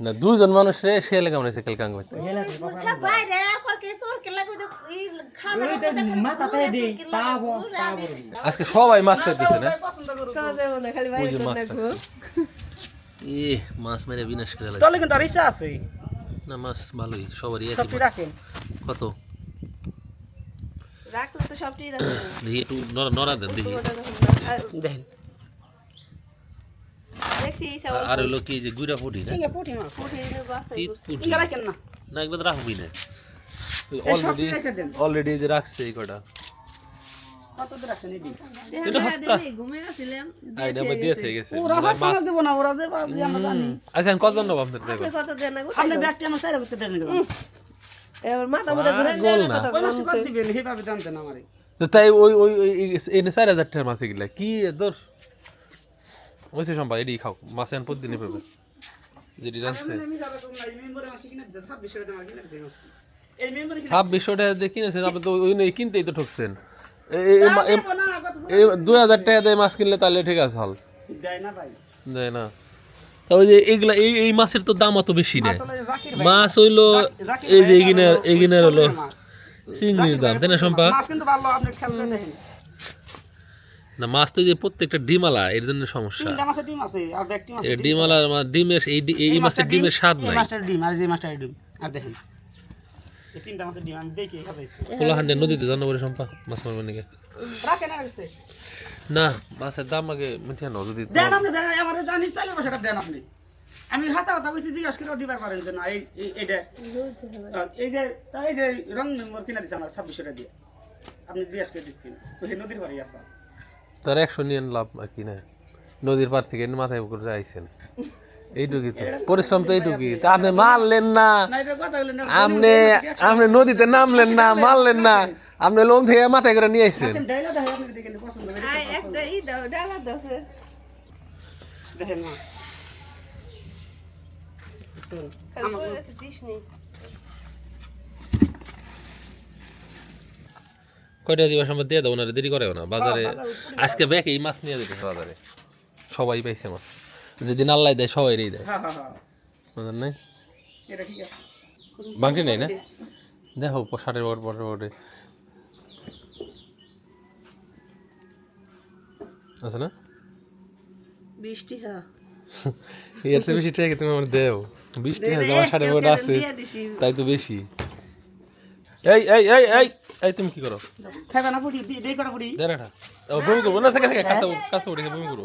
না দুজন মানুষ রে সে লেগে হচ্ছে কালকে আঙ্গুর মুখে বাইরে আর করকে চোরকে লাগবে তো এই খাবার মাথাতে দিই পাবো পাবো আজকে সবাই মাছ না? যে করে মাছ এ মাছ মেরে বিনাশ করে তাহলে কিন্তু আর ইচ্ছা আছে? না মাছ ভালোই সবারই একই। রাখেন? কত? রাখলে তো সবটি রাখবে দেখি একটু নড়া দেন দেখি। দেখেন। আর- হলো কি যে গুড়া ফুটি না ইঙ্গে পুঁটি না না একবার রাখবি না অলরেডি অলরেডি যে রাখছে এই কটা কত মানে দেবো আচ্ছা আপনার গোল তাই ওই ওই এই চার হাজার টাকার মাছ এগুলা কি দর ওইসে সম্পা এডি খাও মাছ আন প্রতিদিনই পাবে যেটি রাখছে আমি যাবে কোন নাই মেম্বারে মাছ কিনে দিছে 26 টাকা আমার কিনে দিছে এই এই মেম্বারে কিনে ছাব্বিশশো টাকা দিয়ে কিনেছেন আপনি তো ওই ওই কিনতেই তো ঠকছেন না দুই হাজার টাকা দিয়ে মাছ কিনলে তাহলে ঠিক আছে হাল দেয় না ভাই দেয় না তবে যে এইগুলা এই এই মাছের তো দাম অত বেশি নেই মাছ হইল এই যে এগিনার এগিনার হলো। চিংড়ির দাম তাই না সম্পা মাছ। কিন্তু ভালো আপনি করে দেখেন। না মাছ তো যে প্রত্যেকটা ডিমালা এর জন্য সমস্যা। তিনটা মাছের ডিম আছে আর ডিমের এই এই মাছের ডিমের স্বাদ নাই। মাছটার ডিম আর যে মাছটার ডিম। আর দেখেন এই তিনটা মাছের ডিম আমি দেখি খাইছি কোলাহান্ডে নদীতে সম্পা মাছ মারবে নাকি? রাখেন না মাছের দাম আগে নাও যদি দেন আপনি দেন আমার জানি চাইলে সেটা দেন আপনি। আমি হাসা কথা কইছি জিজ্ঞাসা করে দিবার পারেন যে না এই এই- এইটা এই যে এই যে রং নম্বর কিনা আমার ছাব্বিশ টাকা দিয়ে। আপনি জিজ্ঞাসা করে দিচ্ছেন। নদীর বাড়ি আসা তার একশো নিয়ে লাভ কি না। নদীর পার থেকে মাথায় করে আইছেন। এইটুকুই তো। পরিশ্রম তো এইটুকুই। তা আপনি মারলেন না। আপনি আপনি নদীতে নামলেন না মারলেন না। আপনি লোম থেকে মাথায় করে নিয়ে আইছেন। ডাইলা দেখেন আপনি দেখেন পছন্দ করে আই একটা ই দাও ডালা দাও সে দেখেন না দেখছেন? খালি কই গেছে দিস নেই কয়টা দিবার সময় দিয়ে দাও ওনারা দেরি করে না। বাজারে আজকে ব্যাগ এই মাছ নিয়ে যেতেছে বাজারে। সবাই পাইছে মাছ। যেদিন আল্লাহ দেয় সবাই দেয়। হ্যাঁ হ্যাঁ হ্যাঁ। বুঝলেন নাই? এটা ঠিক আছে। বাংটি নেই না? দেখো ষাটের বড় বড় বড় আছে না? বৃষ্টি হ্যাঁ। এর চেয়ে বেশি টাকা তুমি আমার দেও। বিশ টাকা আমার ষাটের বড় আছে তাই তো বেশি। এই এই এই এই এই তুমি কি করো? খাইবে না দেই ও বমি করব। না থেকে থেকে কাছে কাছে উঠে বমি করব।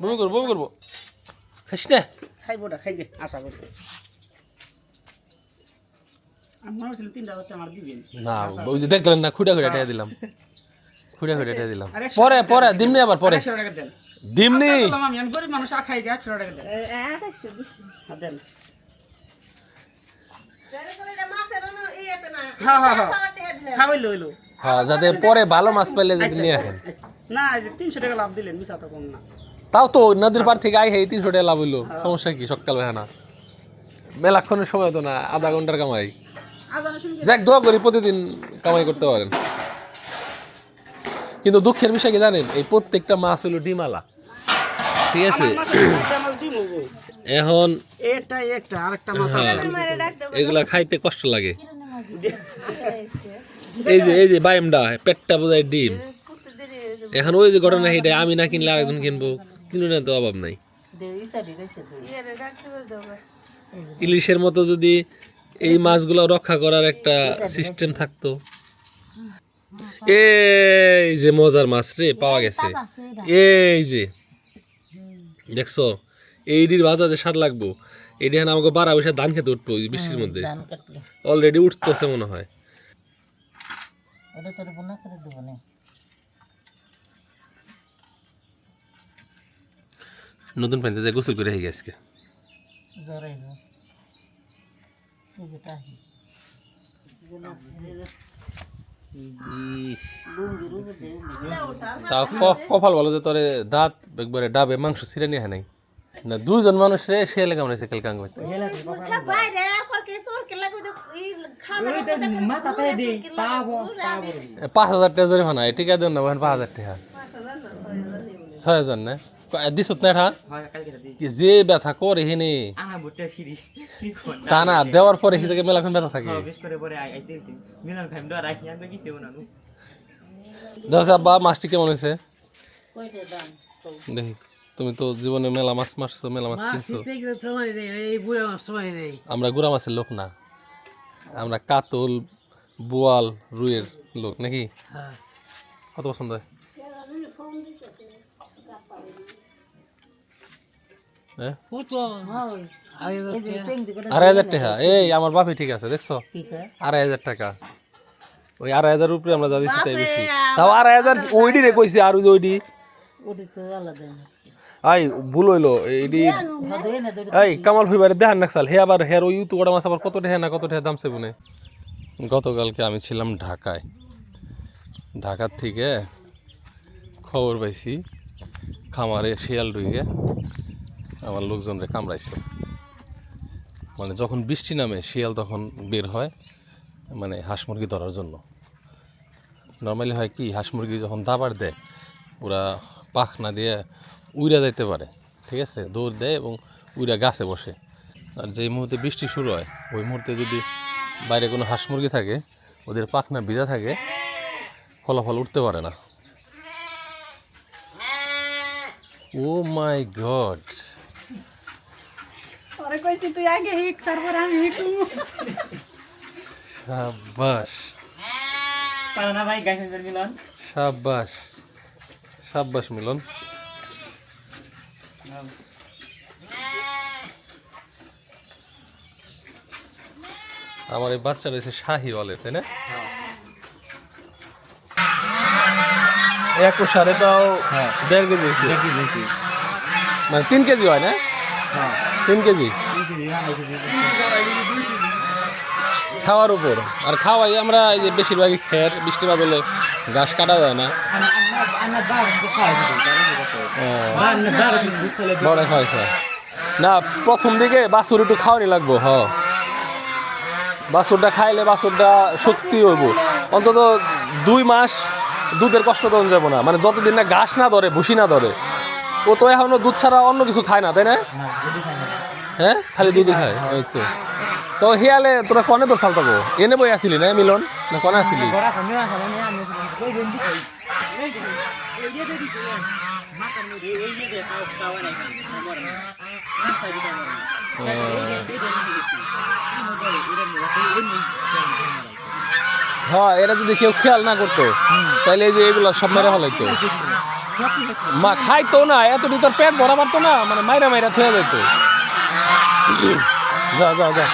বমি করব বমি করব। খাইস না? খাইবো না খাই দে আশা করছি। না ওই যে দেখলেন না খুঁড়া খুঁড়া টাকা দিলাম। খুঁড়া খুঁড়া টাকা দিলাম। পরে পরে দিমনি আবার পরে? দিমনি বললাম আমি আমি গরিব মানুষ আর খাই গে একশো টাকা দেন। হ্যাঁ, হ্যাঁ, হ্যাঁ। হ্যাঁ হ্যাঁ যাতে পরে ভালো মাছ পেলে যদি নিয়ে আসেন না এই যে তিনশো টাকা লাভ দিলেন মিশা তো কম না। তাও তো নদীর পার থেকে আই হে তিনশো টাকা লাভ হইল। সমস্যা কি? সকাল না। মেলাক্ষণের সময় তো না আধা ঘণ্টার কামাই। যাক দোয়া করি প্রতিদিন কামাই করতে পারেন। কিন্তু দুঃখের বিষয় কি জানেন? এই প্রত্যেকটা মাছ হলো ডিমালা ঠিক আছে? এখন একটা একটা আরেকটা মাছ এগুলা খাইতে কষ্ট লাগে। এই যে এই যে পেটটা বোঝায় ডিম। এখন ওই যে ঘটনা আমি না কিনলে আরেকজন কিনবো। কিনুন তো অভাব নাই। ইলিশের মতো যদি এই মাছগুলো রক্ষা করার একটা সিস্টেম থাকতো। এই যে মজার মাছ রে, পাওয়া গেছে। এই যে, দেখছ? এইডির যে স্বাদ লাগবো। এখন আমাকে বারা বসে ধান খেতে এই বৃষ্টির মধ্যে। অলরেডি উঠতেছে মনে হয়। নতুন পানিতে যে গোসল করে হয়ে গেছে তা ক- কপাল ভালো যে তোরে দাঁত একবারে ডাবে মাংস ছিঁড়ে নিয়ে নাই। না দুজন মানুষ রে সে লেগে মনে হচ্ছে কালকে আঙ্গুর মুখে বাইরে আর করকে চোরকে লাগবে তো এই খাবার মাথাতে দিই পাবো পাবো পাঁচ হাজার টাকা জরিমানা এই টিকা দেন না পাঁচ হাজার টাকা। ছয় হাজার না? দিছত না এটা? হয় কি যে ব্যথা করে হেনে তা না দেওয়ার পরে হি থেকে মেলাখন ব্যথা থাকে। বেশ করে পরে আই আইতে মিলন খাইম তো আর আই আমি কিছু বানানো দেখো আব্বা মাছটি কেমন হয়েছে? দেখি। তুমি তো জীবনে মেলা মাছ মারছো মেলা মাছ কিনছো। আমরা গুড়া মাছের লোক না। আমরা কাতল বোয়াল রুইয়ের লোক নাকি? হ্যাঁ। কত পছন্দ হয়? হ্যাঁ? আড়াই হাজার টাকা। এই আমার বাপি ঠিক আছে দেখছ? আড়াই হাজার টাকা। ওই আড়াই হাজার উপরে আমরা যা দিচ্ছি তাই বেশি। তাও আড়াই হাজার ওইডি রে কইছি আর ওই যে ওইডি। আই ভুল হইল এইডি এই কামাল ফিবারে দেখান নাকসাল। হে আবার হের ওই ইউতু ওটা মাছ আবার কত টাকা না কত টাকা দাম সেবনে গতকালকে আমি ছিলাম ঢাকায়। ঢাকার থেকে খবর পাইছি খামারে শিয়াল ডুইগে আমার লোকজনরে কামড়াইছে। মানে যখন বৃষ্টি নামে শিয়াল তখন বের হয় মানে হাঁস মুরগি ধরার জন্য। নর্মালি হয় কি হাঁস মুরগি যখন দাবার দেয় ওরা পাখ না দিয়ে উইরা যাইতে পারে ঠিক আছে? দৌড় দেয় এবং উইরা গাছে বসে। আর যেই মুহূর্তে বৃষ্টি শুরু হয় ওই মুহূর্তে যদি বাইরে কোনো হাঁস মুরগি থাকে ওদের পাখনা ভিজা থাকে ফলাফল উঠতে পারে না। Oh my God! তুই আগে হিক তারপর আমি ভাই মিলন। সাবাস মিলন। আমার এই বাচ্চাটা হচ্ছে শাহি বলে তাই না? একুশ সাড়ে তাও দেড় কেজি মানে তিন কেজি হয় না? তিন কেজি? খাওয়ার উপর। আর খাওয়াই আমরা এই যে বেশিরভাগই খের বৃষ্টি ঘাস কাটা যায় না। বড় না প্রথম দিকে বাছুর একটু খাওয়ানি লাগবো হ। বাছুরটা খাইলে বাছুরটা শক্তি হইব। অন্তত দুই মাস দুধের কষ্ট তখন যাব না। মানে যতদিন না ঘাস না ধরে ভুসি না ধরে ও তো এখনও দুধ ছাড়া অন্য কিছু খায় না তাই না? হ্যাঁ? খালি দুধই খায়? ওই তো। তো হিয়ালে তোরা কনে তোর চাল থাকো এনে বই আসিলি না মিলন? না কনে আসিলি? হ্যাঁ এরা যদি কেউ খেয়াল না করতো তাহলে এই যে এগুলো সব মেরে ফেলাইতো। মা, খাইতো না এত ভিতর পেট ভরা পারতো না মানে মাইরা মাইরা থয়ে যেত যা যা যা।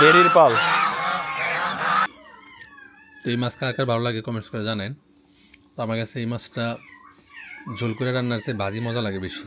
বেরির পাল। তো এই মাছ কার কার ভালো লাগে কমেন্টস করে জানেন তো আমার কাছে এই মাছটা ঝোল করে রান্নার চেয়ে ভাজি মজা লাগে বেশি।